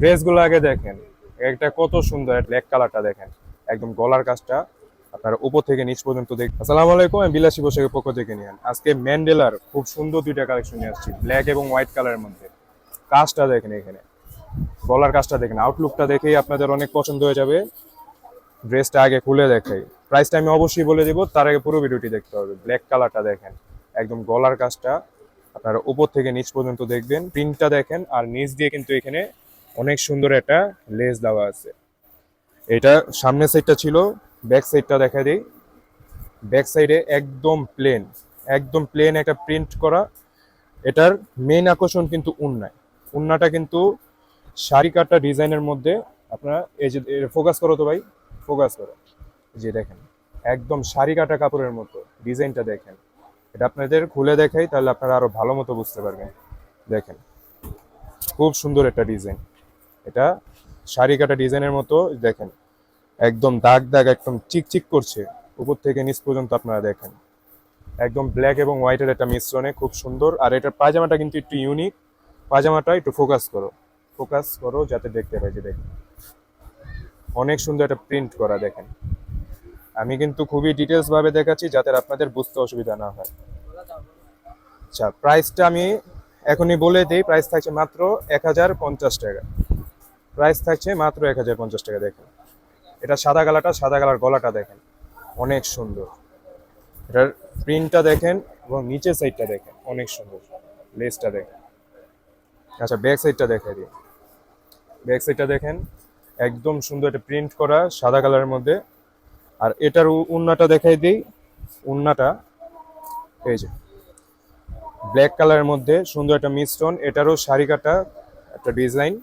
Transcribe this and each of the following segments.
ড্রেসগুলো আগে দেখেন। একটা কত সুন্দর ব্ল্যাক কালারটা দেখেন। একদম গলার কাজটা আপনার উপর থেকে নিচ পর্যন্ত দেখ আসসালামু আলাইকুম, আমি বিলাসী পোশাকের পক্ষ থেকে নিয়ে আজকে ম্যান্ডেলার খুব সুন্দর দুইটা কালেকশন নিয়ে আসছি ব্ল্যাক এবং হোয়াইট কালারের মধ্যে। কাজটা দেখেন এখানে। গলার কাজটা দেখেন আউটলুকটা দেখেই আপনাদের অনেক পছন্দ হয়ে যাবে। ড্রেসটা আগে খুলে দেখাই। প্রাইসটা আমি অবশ্যই বলে দেবো, তার আগে পুরো ভিডিওটি দেখতে হবে। ব্ল্যাক কালারটা দেখেন, একদম গলার কাজটা আপনারা উপর থেকে নিচ পর্যন্ত দেখবেন। প্রিন্টটা দেখেন, আর নিচ দিয়ে কিন্তু এখানে অনেক সুন্দর একটা লেস দেওয়া আছে। এটা সামনের সাইডটা ছিল ব্যাক সাইডটা দেখা দিই। ব্যাক সাইডে একদম প্লেন একদম প্লেন একটা প্রিন্ট করা। এটার মেইন আকর্ষণ কিন্তু উন্নায়। উন্নাটা কিন্তু শাড়ি কাটা ডিজাইনের মধ্যে আপনারা এই যে ফোকাস করো তো ভাই ফোকাস করো। যে দেখেন, একদম শাড়ি কাটা কাপড়ের মতো ডিজাইনটা দেখেন। এটা আপনাদের খুলে দেখাই, তাহলে আপনারা আরও ভালো মতো বুঝতে পারবেন। দেখেন, খুব সুন্দর একটা ডিজাইন। এটা শাড়ি কাটা ডিজাইনের মতো, দেখেন, একদম দাগ দাগ, একদম চিকচিক করছে, উপর থেকে নিচ পর্যন্ত আপনারা দেখেন। একদম ব্ল্যাক এবং হোয়াইটের একটা মিশ্রণে, খুব সুন্দর। আর এটার পাজামাটা কিন্তু একটু ইউনিক পাজামাটা একটু ফোকাস করো ফোকাস করো যাতে দেখতে পাই যে দেখেন, অনেক সুন্দর একটা প্রিন্ট করা, দেখেন। আমি কিন্তু খুবই ডিটেলস ভাবে দেখাচ্ছি যাতে আপনাদের বুঝতে অসুবিধা না হয়। আচ্ছা প্রাইসটা আমি এখনই বলে দিই প্রাইস থাকছে মাত্র এক হাজার পঞ্চাশ টাকা। প্রাইস থাকছে মাত্র এক হাজার পঞ্চাশ টাকা, দেখেন। এটা সাদা কালারটা, সাদা কালার গলাটা দেখেন, অনেক সুন্দর। এটার প্রিন্টটা দেখেন এবং নিচের সাইডটা দেখেন, অনেক সুন্দর। লেসটা দেখেন। আচ্ছা ব্যাক সাইডটা দেখে দিই। ব্যাক সাইডটা দেখেন, একদম সুন্দর একটা প্রিন্ট করা, সাদা কালারের মধ্যে। আর এটার উন্নাটা দেখাই দিই। উন্নাটা, এই যে ব্ল্যাক কালারের মধ্যে সুন্দর একটা মিশ্রণ এটারও শাড়ি কাটা, একটা ডিজাইন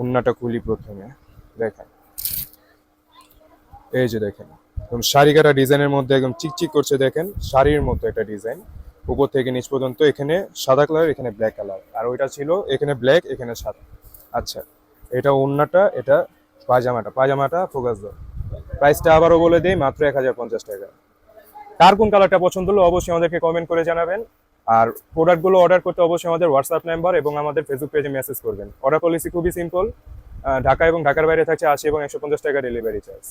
উন্নাটা খুলি প্রথমে, দেখেন। এই যে দেখেন একদম শাড়ি কাটা ডিজাইনের মধ্যে একদম চিকচিক করছে, দেখেন, শাড়ির মতো একটা ডিজাইন। উপর থেকে নিচ পর্যন্ত এখানে সাদা কালার এখানে ব্ল্যাক কালার আর ওইটা ছিল এখানে ব্ল্যাক এখানে সাদা। আচ্ছা এটা ওন্নাটা এটা পাজামাটা পাজামাটা ফোকাস দাও। প্রাইসটা আবারও বলে দিই, মাত্র এক হাজার পঞ্চাশ টাকা। কার কোন কালারটা পছন্দ হলো অবশ্যই আমাদেরকে কমেন্ট করে জানাবেন। আর প্রোডাক্টগুলো অর্ডার করতে অবশ্যই আমাদের হোয়াটসঅ্যাপ নাম্বার এবং আমাদের ফেসবুক পেজে মেসেজ করবেন। অর্ডার পলিসি খুবই সিম্পল ঢাকা এবং ঢাকার বাইরে থাকছে আশি এবং একশো পঞ্চাশ টাকা ডেলিভারি চার্জ